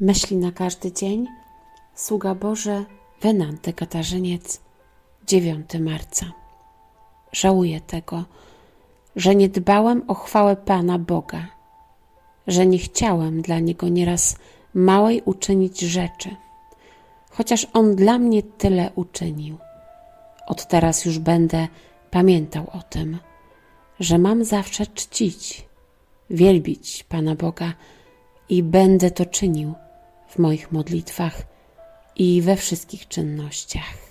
Myśli na każdy dzień. Sługa Boże Wenanty Katarzyniec, 9 marca. Żałuję tego, że nie dbałem o chwałę Pana Boga, że nie chciałem dla Niego nieraz małej uczynić rzeczy, chociaż On dla mnie tyle uczynił. Od teraz już będę pamiętał o tym, że mam zawsze czcić, wielbić Pana Boga i będę to czynił w moich modlitwach i we wszystkich czynnościach.